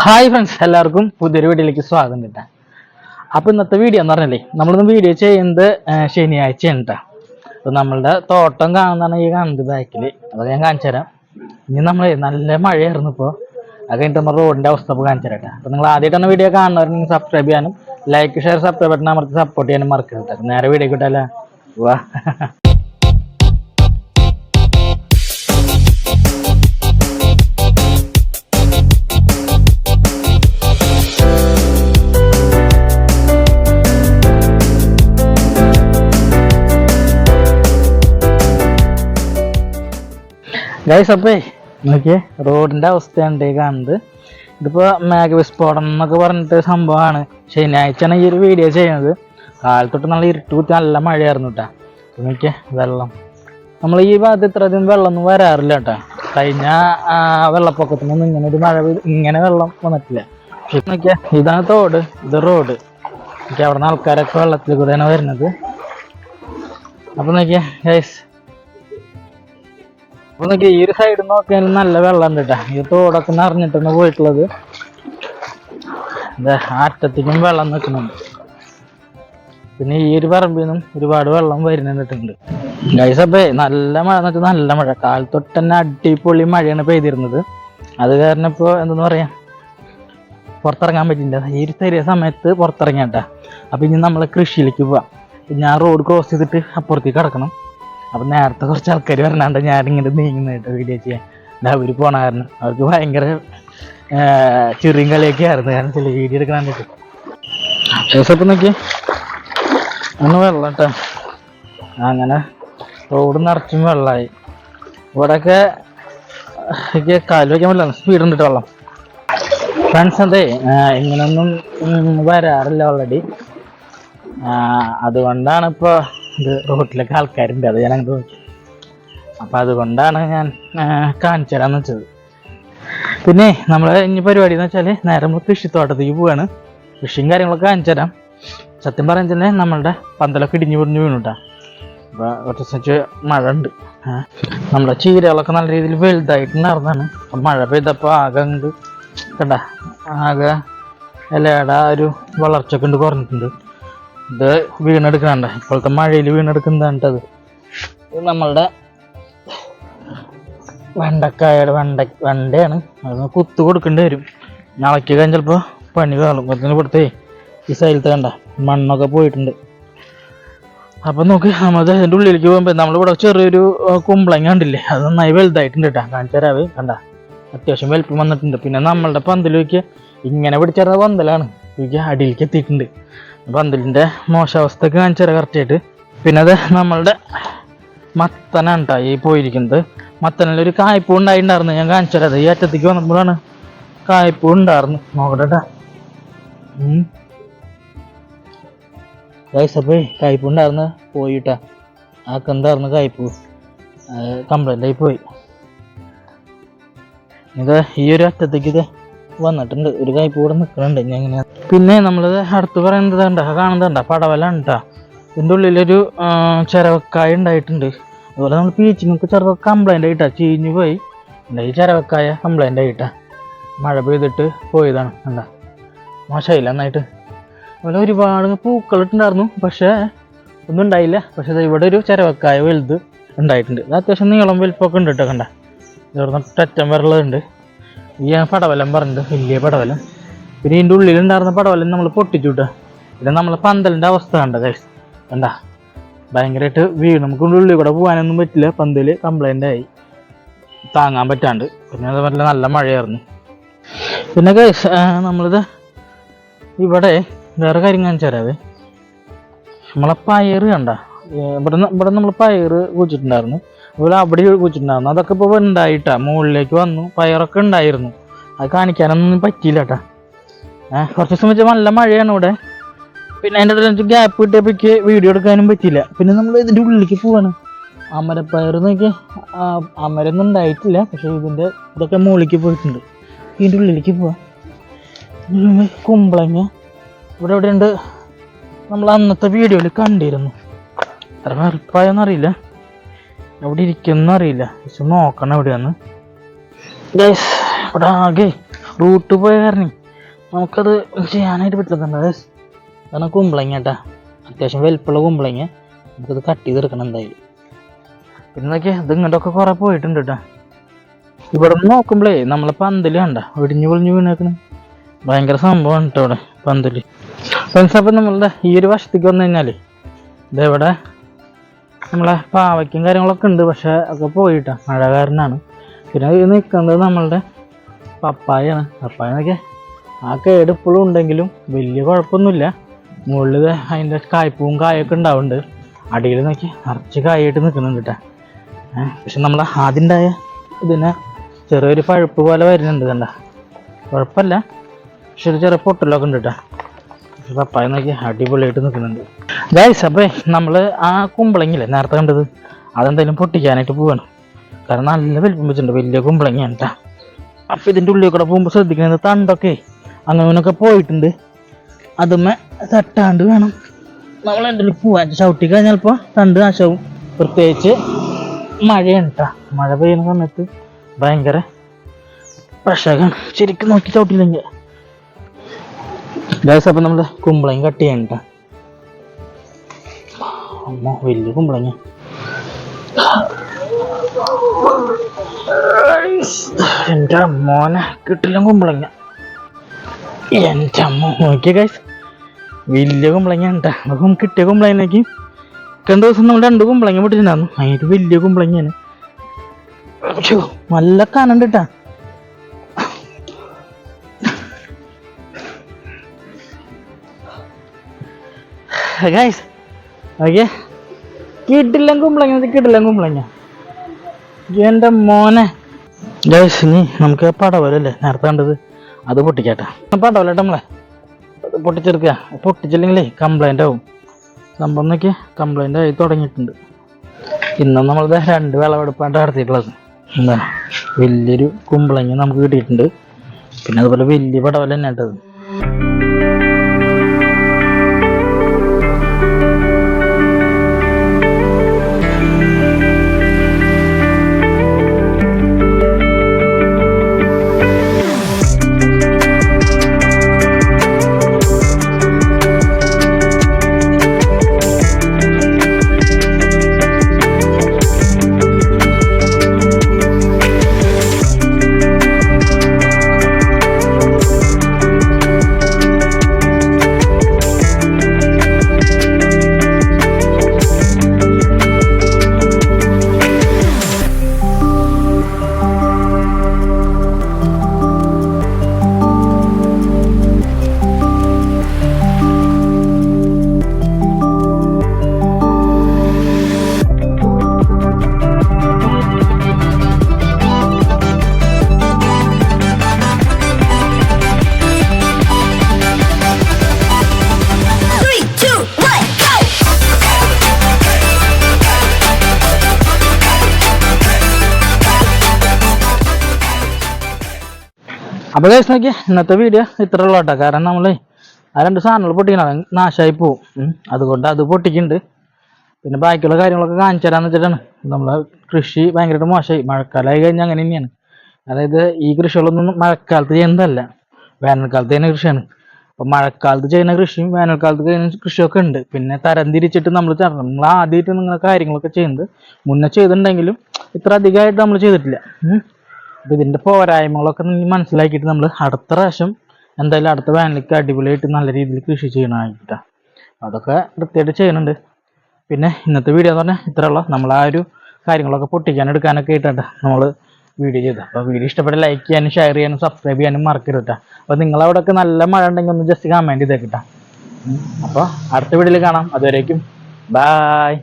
Hi friends എല്ലാവർക്കും പുതിയൊരു വീഡിയോയിലേക്ക് സ്വാഗതം കിട്ടാം. അപ്പൊ ഇന്നത്തെ വീഡിയോ എന്ന് പറഞ്ഞല്ലേ നമ്മളിന്ന് വീഡിയോ ചെയ്യുന്നത് ശനിയാഴ്ച ശനിയാഴ്ചയാണ് കേട്ടോ. അപ്പൊ നമ്മളുടെ തോട്ടം കാണുന്നതാണ് ഈ കാണുന്നത് ബാക്കിൽ അത് ഞാൻ കാണിച്ചു തരാം. ഇനി നമ്മൾ നല്ല മഴയായിരുന്നു ഇപ്പോൾ അത് കഴിഞ്ഞിട്ട് നമ്മൾ റോഡിന്റെ അവസ്ഥ ഇപ്പോൾ കാണിച്ചു തരാം അപ്പൊ നിങ്ങൾ ആദ്യമായിട്ടാണ് വീഡിയോ കാണുന്നവർ സബ്സ്ക്രൈബ് ചെയ്യാനും ലൈക്ക് ഷെയർ സബ്സ്ക്രൈബ് ബട്ടൺ അമർത്തി സപ്പോർട്ട് ചെയ്യാനും മറക്കരുത്. നേരെ വീഡിയോ കിട്ടാല്ല വാ. ഗൈസ് അപ്പേ നോക്കിയേ റോഡിന്റെ അവസ്ഥയാണ് കാണുന്നത്. ഇതിപ്പോ മേഘവിസ്ഫോടനം എന്നൊക്കെ പറഞ്ഞിട്ട് സംഭവമാണ്. ശനിയാഴ്ചയാണ് ഈ ഒരു വീഡിയോ ചെയ്യുന്നത്. കാലത്തൊട്ട് നല്ല ഇരുട്ട് കുത്തി നല്ല മഴയായിരുന്നു കേട്ടാ നോക്കിയേ വെള്ളം. നമ്മൾ ഈ ഭാഗത്ത് ഇത്രയധികം വെള്ളമൊന്നും വരാറില്ല കേട്ടാ കഴിഞ്ഞ വെള്ളപ്പൊക്കത്തിനൊന്നും ഇങ്ങനെ ഒരു മഴ ഇങ്ങനെ വെള്ളം വന്നിട്ടില്ല. നോക്കിയേ ഇതാണ് തോട് ഇത് റോഡ്. നോക്കിയാ അവിടെ നിന്ന് ആൾക്കാരൊക്കെ വെള്ളത്തിൽ കൂടെയാണ് വരുന്നത്. അപ്പൊ നോക്കിയാ ഗൈസ് അപ്പൊ ഈ ഒരു സൈഡ് നോക്കിയാൽ നല്ല വെള്ളം ഉണ്ട് കേട്ടോ ഈ തോടൊക്കെ നിറഞ്ഞിട്ടാണ് പോയിട്ടുള്ളത്. അറ്റത്തേക്കും വെള്ളം നിൽക്കുന്നുണ്ട്. പിന്നെ ഈ ഒരു പറമ്പിൽ നിന്നും ഒരുപാട് വെള്ളം വരുന്നുണ്ട് ഗൈസ് അപ്പേ നല്ല മഴ എന്ന് വെച്ചാൽ നല്ല മഴ. കാലത്തൊട്ട് തന്നെ അടിപൊളി മഴയാണ് പെയ്തിരുന്നത്. അത് കാരണം ഇപ്പോൾ എന്തെന്ന് പറയാ? പുറത്തിറങ്ങാൻ പറ്റില്ല ഈ ഒരു ചെറിയ സമയത്ത് പുറത്തിറങ്ങാട്ടാ അപ്പം ഇനി നമ്മൾ കൃഷിയിലേക്ക് പോവാം. ഞാൻ റോഡ് ക്രോസ് ചെയ്തിട്ട് അപ്പുറത്തേക്ക് കിടക്കണം. അപ്പൊ നേരത്തെ കുറച്ച് ആൾക്കാർ വരണാണ്ട് ഞാനിങ്ങനെ നീങ്ങുന്നതായിട്ട് വീഡിയോ ചെയ്യാൻ. ദാ അവർ പോണ അവർക്ക് ഭയങ്കര ചെറിയും കളിയൊക്കെ ആയിരുന്നു. കാരണം ചില വീഡിയോ എടുക്കാൻ കണ്ടിട്ട്. ദിവസം നോക്കി ഒന്ന് വെള്ളം കേട്ടോ അങ്ങനെ റോഡ് നിറച്ചും വെള്ളമായി ഇവിടെയൊക്കെ എനിക്ക് കാൽ വയ്ക്കാൻ പറ്റില്ല. സ്പീഡ് ഉണ്ട് വെള്ളം. ഫ്രണ്ട്സ് അതെ ഇങ്ങനൊന്നും വരാറില്ല ഓൾറെഡി അതുകൊണ്ടാണ് ഇപ്പോൾ ഇത് റോട്ടിലൊക്കെ ആൾക്കാരുണ്ട് അത് ഞാൻ അങ്ങോട്ട് നോക്കി. അപ്പം അതുകൊണ്ടാണ് ഞാൻ കാണിച്ചു തരാന്ന് വെച്ചത്. പിന്നെ നമ്മൾ ഇനി പരിപാടി എന്ന് വെച്ചാൽ നേരെ നമ്മൾ കൃഷിത്തോട്ടത്തേക്ക് പോവാണ്. കൃഷിയും കാര്യങ്ങളൊക്കെ കാണിച്ചു തരാം. സത്യം പറയാൻ തന്നെ നമ്മളുടെ പന്തലൊക്കെ ഇടിഞ്ഞു പൊടിഞ്ഞു വീണുട്ടാ അപ്പോൾ കുറച്ച് മഴ ഉണ്ട് നമ്മുടെ ചീരകളൊക്കെ നല്ല രീതിയിൽ വലുതായിട്ടുണ്ടായിരുന്നാണ് അപ്പം മഴ പെയ്തപ്പോൾ ആകെ ഉണ്ട് കണ്ട ആകെ ഇലയുടെ ഒരു വളർച്ചയൊക്കെ ഉണ്ട് കുറഞ്ഞിട്ടുണ്ട്. ഇത് വീണെടുക്കണ്ട ഇപ്പോഴത്തെ മഴയിൽ വീണെടുക്കുന്നതാണ് ഇത് നമ്മളുടെ വെണ്ടക്കായുടെ വെണ്ട വെണ്ടയാണ്. അത് കുത്തു കൊടുക്കേണ്ടി വരും. ഞളക്കി കഴിഞ്ഞാൽ ചിലപ്പോൾ പണി കാണും അതിന് ഇവിടുത്തെ ഈ സൈഡിലത്തെ കണ്ട മണ്ണൊക്കെ പോയിട്ടുണ്ട്. അപ്പം നോക്ക് നമ്മൾ അതിന്റെ ഉള്ളിലേക്ക് പോകുമ്പോൾ നമ്മളിവിടെ ചെറിയൊരു കുമ്പളങ്ങ കണ്ടില്ലേ? അത് നന്നായി വലുതായിട്ടുണ്ട് കേട്ടോ. കാണിച്ചു തരാവേ കണ്ട അത്യാവശ്യം വലുപ്പം വന്നിട്ടുണ്ട്. പിന്നെ നമ്മളുടെ പന്തലൊക്കെ ഇങ്ങനെ പിടിച്ചേർന്ന പന്തലാണ്. എനിക്ക് അടിയിലേക്ക് എത്തിയിട്ടുണ്ട്. പന്തലിന്റെ മോശാവസ്ഥക്ക് കാണിച്ചു കറക്റ്റായിട്ട് പിന്നെ അത് നമ്മളുടെ മത്തനാണ് കേട്ടോ ഈ പോയിരിക്കുന്നത്. മത്തനിലൊരു കായ്പൂ ഉണ്ടായിട്ടുണ്ടായിരുന്നു. ഞാൻ കാണിച്ചു തരാം. ഈ അറ്റത്തേക്ക് വന്നപ്പോഴാണ് കായ്പൂ ഉണ്ടായിരുന്നു. നോക്കട്ടെ ഗൈസപ്പേ കായ്പൂ ഉണ്ടായിരുന്നു. പോയിട്ടാ. ആക്കെന്തായിരുന്നു കായ്പൂ. കംപ്ലൈന്റ് ആയി പോയി. ഇത് ഈ ഒരു അറ്റത്തേക്ക് ഇത് വന്നിട്ടുണ്ട്. ഒരു കൈപ്പ് കൂടെ നിൽക്കുന്നുണ്ട്. ഞാൻ ഇങ്ങനെ പിന്നെ നമ്മൾ അടുത്ത് പറയുന്നത് കണ്ട കാണുന്നുണ്ട പടവല ഉണ്ടാ ഇതിന്റെ ഉള്ളിലൊരു ചിരവക്കായ ഉണ്ടായിട്ടുണ്ട്. അതുപോലെ നമ്മൾ പീച്ചിനൊക്കെ ചെറുതൊക്കെ കംപ്ലൈന്റ് ആയിട്ടാ. ചീഞ്ഞു പോയി. എന്താ ഈ ചിരവക്കായ കംപ്ലൈന്റ് ആയിട്ടാ. മഴ പെയ്തിട്ട് പോയതാണ്. കണ്ട? മോശമായില്ല നന്നായിട്ട്. അതുപോലെ ഒരുപാട് പൂക്കളിട്ടുണ്ടായിരുന്നു പക്ഷേ ഒന്നും ഉണ്ടായില്ല. പക്ഷേ ഇവിടെ ഒരു ചിരവക്കായ വലുത് ഉണ്ടായിട്ടുണ്ട്. അത് അത്യാവശ്യം നീളം വലിപ്പമൊക്കെ ഉണ്ട് കേട്ടോ കണ്ട? ഇവിടുന്ന് ടറ്റം വരളുണ്ട് ഈ ആ പടവലം പറഞ്ഞിട്ട് വലിയ പടവലം. പിന്നെ ഇതിന്റെ ഉള്ളിലുണ്ടായിരുന്ന പടവലം നമ്മൾ പൊട്ടിച്ചു വിട്ടാ പിന്നെ നമ്മളെ പന്തലിന്റെ അവസ്ഥ കണ്ട ഗൈസ് കണ്ട? ഭയങ്കരമായിട്ട് വീണ്. നമുക്ക് ഉള്ളിൽ കൂടെ പോകാനൊന്നും പറ്റില്ല. പന്തൽ കംപ്ലൈന്റ് ആയി. താങ്ങാൻ പറ്റാണ്ട്. പിന്നെ അതുപോലെ നല്ല മഴയായിരുന്നു. പിന്നെ ഗൈസ് നമ്മളിത് ഇവിടെ വേറെ കാര്യം കാണിച്ചു തരാവേ. നമ്മളെ പയറ് കണ്ട? ഇവിടെ ഇവിടെ നമ്മൾ പയറ് കുഴിച്ചിട്ടുണ്ടായിരുന്നു. അതുപോലെ അവിടെ കുഴിച്ചിട്ടുണ്ടായിരുന്നു അതൊക്കെ ഇപ്പോൾ ഉണ്ടായിട്ടാ മുകളിലേക്ക് വന്നു. പയറൊക്കെ ഉണ്ടായിരുന്നു. അത് കാണിക്കാനൊന്നും പറ്റിയില്ല കേട്ടാ കുറച്ച് ദിവസം വെച്ചാൽ നല്ല മഴയാണ് ഇവിടെ. പിന്നെ അതിന്റെ ഇടയിൽ ഗ്യാപ്പ് കിട്ടിയപ്പോഴേക്ക് വീഡിയോ എടുക്കാനും പറ്റിയില്ല. പിന്നെ നമ്മൾ ഇതിന്റെ ഉള്ളിലേക്ക് പോവാണ്. അമരപ്പയർ നോക്കി അമരൊന്നും ഉണ്ടായിട്ടില്ല. പക്ഷെ ഇതിന്റെ ഇതൊക്കെ മുകളിലേക്ക് പോയിട്ടുണ്ട്. ഇതിന്റെ ഉള്ളിലേക്ക് പോവാം. കുമ്പളങ്ങ. ഇവിടെ ഉണ്ട് നമ്മൾ അന്നത്തെ വീഡിയോയിൽ കണ്ടിരുന്നു. അത്ര വെറുപ്പായെന്നറിയില്ല. എവിടെ ഇരിക്കുന്ന അറിയില്ല. പക്ഷെ നോക്കണം എവിടെയാന്ന്. ഇവിടെ ആകെ റൂട്ട് പോയ കാരണം നമുക്കത് ചെയ്യാനായിട്ട് പറ്റുന്നുണ്ട് കാരണം കുമ്പളങ്ങ കേട്ടാ. അത്യാവശ്യം വലിപ്പുള്ള കുമ്പളങ്ങ. നമുക്കത് കട്ട് ചെയ്തെടുക്കണം എന്തായാലും. പിന്നെ നോക്കിയാൽ ഇത് ഇങ്ങോട്ടൊക്കെ കുറേ പോയിട്ടുണ്ട് കേട്ടോ. ഇവിടെ നിന്ന് നോക്കുമ്പോഴേ നമ്മളെ പന്തൽ കണ്ട. ഒടിഞ്ഞു പൊളിഞ്ഞു വീണേക്കണ്. ഭയങ്കര സംഭവമാണ് കേട്ടോ ഇവിടെ പന്തൽ. ഫ്രണ്ട്സ് അപ്പം നമ്മളുടെ ഈ ഒരു വശത്തേക്ക് വന്നു കഴിഞ്ഞാൽ ഇതെവിടെ? നമ്മളെ പാവയ്ക്കും കാര്യങ്ങളൊക്കെ ഉണ്ട് പക്ഷെ ഒക്കെ പോയിട്ടാ. മഴ കാരണമാണ് പിന്നെ ഇത് നിൽക്കുന്നത് നമ്മളുടെ പപ്പായാണ്. പപ്പായനൊക്കെ ആ കേട് ഇപ്പോഴും ഉണ്ടെങ്കിലും വലിയ കുഴപ്പമൊന്നുമില്ല. മുകളിൽ അതിന്റെ കായ്പൂവും കായൊക്കെ ഉണ്ടാവുന്നുണ്ട്. അടിയിൽ നോക്കി നിറച്ച് കായായിട്ട് നിൽക്കുന്നുണ്ട് കേട്ടോ. പക്ഷെ നമ്മൾ ആദ്യം ഇതിനെ ചെറിയൊരു പഴുപ്പ് പോലെ വരുന്നുണ്ട് കണ്ട. കുഴപ്പമില്ല. പക്ഷെ ഒരു ചെറിയ പൊട്ടലൊക്കെ ഉണ്ട് കേട്ടോ. പക്ഷെ പപ്പായ നോക്കി അടിപൊളിയായിട്ട് നിൽക്കുന്നുണ്ട്. ഗായ്സ് അപ്പേ നമ്മൾ ആ കുമ്പളങ്ങില്ലേ നേരത്തെ കണ്ടത്? അതെന്തായാലും പൊട്ടിക്കാനായിട്ട് പോവാണ്. കാരണം നല്ല വലിപ്പം വെച്ചിട്ടുണ്ട്. വലിയ കുമ്പളങ്ങിയാണ് കേട്ടോ അപ്പം ഇതിന്റെ ഉള്ളിൽ കൂടെ പോകുമ്പോൾ ശ്രദ്ധിക്കുന്നത് തണ്ടൊക്കെ. അങ്ങനെയൊക്കെ പോയിട്ടുണ്ട്. അതുമ്മേ തട്ടാണ്ട് വേണം. നമ്മൾ എന്തെങ്കിലും പോവാൻ. ചവിട്ടി കഴിഞ്ഞാൽ ഇപ്പോൾ തണ്ട് നാശവും. പ്രത്യേകിച്ച് മഴയാണ് കേട്ടോ മഴ പെയ്യുന്ന സമയത്ത് ഭയങ്കര പ്രഷകാണ് ശരിക്കും നോക്കി ചവിട്ടില്ലെങ്കിൽ ഗ്യാസ് അപ്പം നമ്മൾ കുമ്പളങ്ങ കട്ട് ചെയ്യണം കേട്ടോ അമ്മ വലിയ കുമ്പളങ്ങ. എന്റെ അമ്മോനെ കിട്ടില്ല കുമ്പളങ്ങ. എന്റെ അമ്മ നോക്കിയ ഗൈസ് വലിയ കുമ്പളങ്ങ ഉണ്ടാ അപ്പം കിട്ടിയ കുമ്പളങ്ങനേക്ക് രണ്ട് ദിവസം നമ്മൾ രണ്ട് കുമ്പളങ്ങ പൊട്ടിച്ചിട്ടുണ്ടായിരുന്നു. അതിന് വലിയ കുമ്പളങ്ങയാണ്. നല്ല കനണ്ട് ഗൈസ് ഓക്കെ കിട്ടില്ല കുമ്പളങ്ങ കിട്ടില്ല കുമ്പളങ്ങ. എന്റെ മോനെ. ഗൈസ് ഇനി നമുക്ക് പടവലല്ലേ? നേരത്തെ കണ്ടത്. അത് പൊട്ടിക്കാട്ടെ. പടവലട്ടെ നമ്മളെ. അത് പൊട്ടിച്ചെടുക്കുക. പൊട്ടിച്ചില്ലെങ്കിലേ കംപ്ലൈന്റ് ആവും. സംഭവം നോക്കി കംപ്ലൈന്റ് ആയി തുടങ്ങിയിട്ടുണ്ട്. ഇന്നും നമ്മളിത് രണ്ട് വിളവെടുപ്പാണ് നടത്തിയിട്ടുള്ളത്. എന്താ? വലിയൊരു കുമ്പളങ്ങ നമുക്ക് കിട്ടിയിട്ടുണ്ട്. പിന്നെ അതുപോലെ വലിയ പടവല തന്നെ കേട്ടത് അപ്പോൾ കേസ് നോക്കിയാൽ ഇന്നത്തെ വീഡിയോ ഇത്ര ഉള്ള കേട്ടോ. കാരണം നമ്മൾ ആ രണ്ട് സാധനങ്ങൾ പൊട്ടിക്കണം നാശമായി പോവും. അതുകൊണ്ട് അത് പൊട്ടിക്കുന്നുണ്ട്. പിന്നെ ബാക്കിയുള്ള കാര്യങ്ങളൊക്കെ കാണിച്ചു തരാന്ന് വെച്ചിട്ടാണ്. നമ്മളെ കൃഷി ഭയങ്കരമായിട്ട് മോശമായി. മഴക്കാലമായി കഴിഞ്ഞാൽ അങ്ങനെ തന്നെയാണ്. അതായത് ഈ കൃഷികളൊന്നും മഴക്കാലത്ത് ചെയ്യുന്നതല്ല. വേനൽക്കാലത്ത് ചെയ്യുന്ന കൃഷിയാണ്. അപ്പം മഴക്കാലത്ത് ചെയ്യുന്ന കൃഷിയും വേനൽക്കാലത്ത് ചെയ്യുന്ന കൃഷിയൊക്കെ ഉണ്ട്. പിന്നെ തരം തിരിച്ചിട്ട് നമ്മൾ തരണം. നമ്മൾ ആദ്യമായിട്ട് നിങ്ങൾ കാര്യങ്ങളൊക്കെ ചെയ്യുന്നത്. മുന്നേ ചെയ്തിട്ടുണ്ടെങ്കിലും ഇത്ര അധികമായിട്ട് നമ്മൾ ചെയ്തിട്ടില്ല. ഉം. അപ്പൊ ഇതിന്റെ പോരായ്മകളൊക്കെ മനസ്സിലാക്കിയിട്ട് നമ്മൾ അടുത്ത പ്രാവശ്യം എന്തായാലും അടുത്ത വേനലിക്ക് അടിപൊളിയായിട്ട് നല്ല രീതിയിൽ കൃഷി ചെയ്യണമായിട്ടാ അതൊക്കെ കൃത്യമായിട്ട് ചെയ്യുന്നുണ്ട്. പിന്നെ ഇന്നത്തെ വീഡിയോ എന്ന് പറഞ്ഞാൽ ഇത്രയുള്ള നമ്മൾ ആ ഒരു കാര്യങ്ങളൊക്കെ പൊട്ടിക്കാൻ എടുക്കാനൊക്കെ ആയിട്ടാണ് നമ്മൾ വീഡിയോ ചെയ്തത്. അപ്പോൾ വീഡിയോ ഇഷ്ടപ്പെട്ട ലൈക്ക് ചെയ്യാനും ഷെയർ ചെയ്യാനും സബ്സ്ക്രൈബ് ചെയ്യാനും മറക്കരുത് കേട്ടോ അപ്പോൾ നിങ്ങളവിടെയൊക്കെ നല്ല മഴ ഉണ്ടെങ്കിൽ ഒന്ന് ജസ്റ്റ് കമന്റ് ചെയ്തേക്കിട്ടാ അപ്പോൾ അടുത്ത വീഡിയോയിൽ കാണാം. അതുവരേക്കും. ബായ്